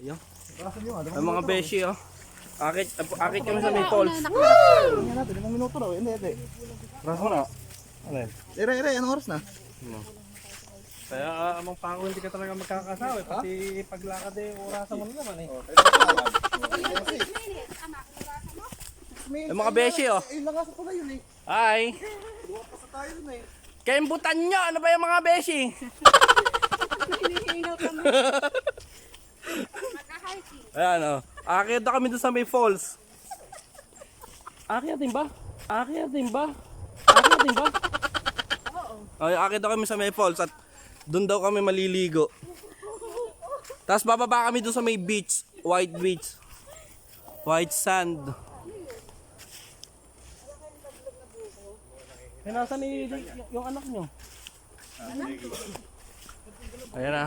Ayun. Ang mga beshi oh. Akit, akit kami sa may falls. Tingnan natin, limang minuto daw. Hindi, hindi. Raso na. Ano yun? Ire, ire, anong oras na? Kaya uh, amang pango hindi ka talaga magkakasawa. eh. Pati paglakad eh, orasan mo na naman eh. Ang mga beshi oh. Eh, lakasan pala yun eh. Hi. Luwag pa sa tayo nun eh. Kembutan nyo! Ano ba yung mga beshi? Hinihingaw kami. Ayan oh. Akit na kami doon sa may falls. Akit ba? Akit ba? Akit ba? Ay, akit na kami sa may falls at doon daw kami maliligo. Tapos bababa kami doon sa may beach, white beach. White sand. Eh, nasa ni yung anak nyo? Ayan na.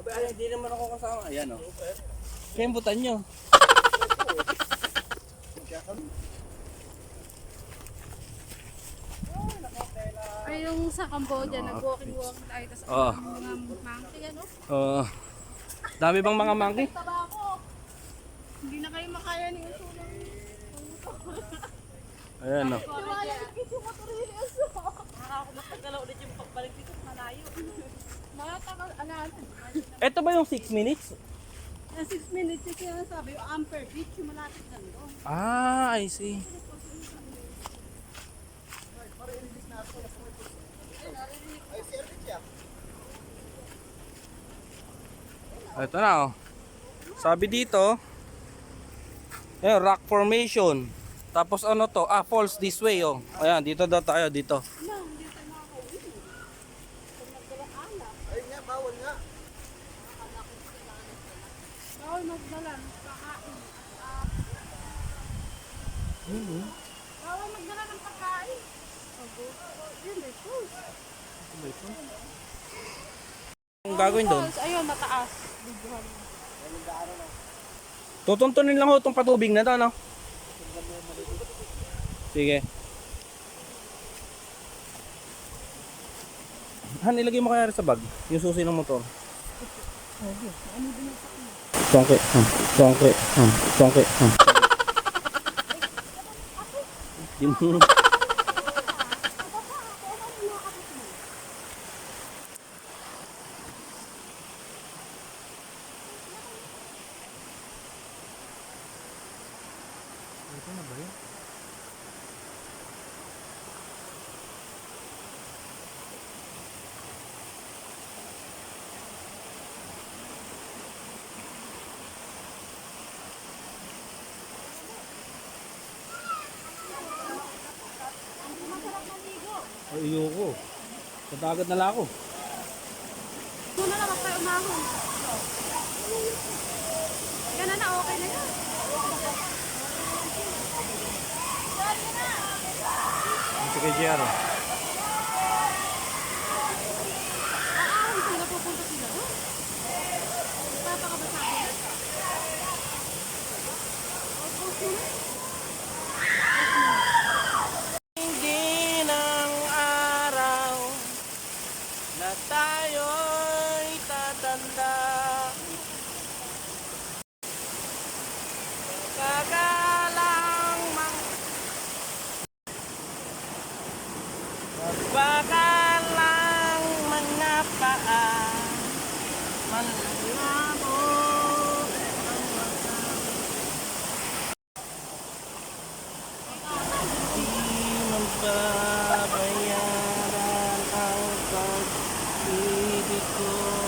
Aba, ay, hindi naman ako kasama. Ayan o. Kembutan nyo. Ay, yung sa Cambodia, nag-walking-walk tayo. Tapos Oo. mga monkey, ano? Oo. dami bang mga monkey? Hindi na kayo makaya ni ng Ayan o. Tiwala, ikit yung motorili Uso. Nakakamatagalaw ulit yung pagbalik dito, malayo. Matagal, ano, Ito ba yung 6 minutes? yung 6 minutes yung sinasabi, yung Amper Beach, yung malapit lang doon. Ah, I see. Ito na oh. Sabi dito, eh, rock formation. Tapos ano to? Ah, falls this way oh. Ayan, dito daw tayo dito. Bawal magdala, kakain. Ah. Bawal magdala ng pagkain. Yun, may pools. Ang gagawin doon? Ayun, mataas. Bigyan. Tutuntunin lang ho itong patubig na to, no? Sige. Han, ilagay mo kaya sa bag, yung susi ng motor. Songke, hmm, songke, hmm, songke, hmm. Yung- Ay, ayoko. Sa dagat na lang ako. Muna na, basta umahon. Yan na okay na yan. Sige, JR. Aahon sila, pupunta sila doon. Papakaba sa akin. Hindi ng araw na tayo'y tatanda. Kagalang mang Bakalang mga paa ang mata Di ang ko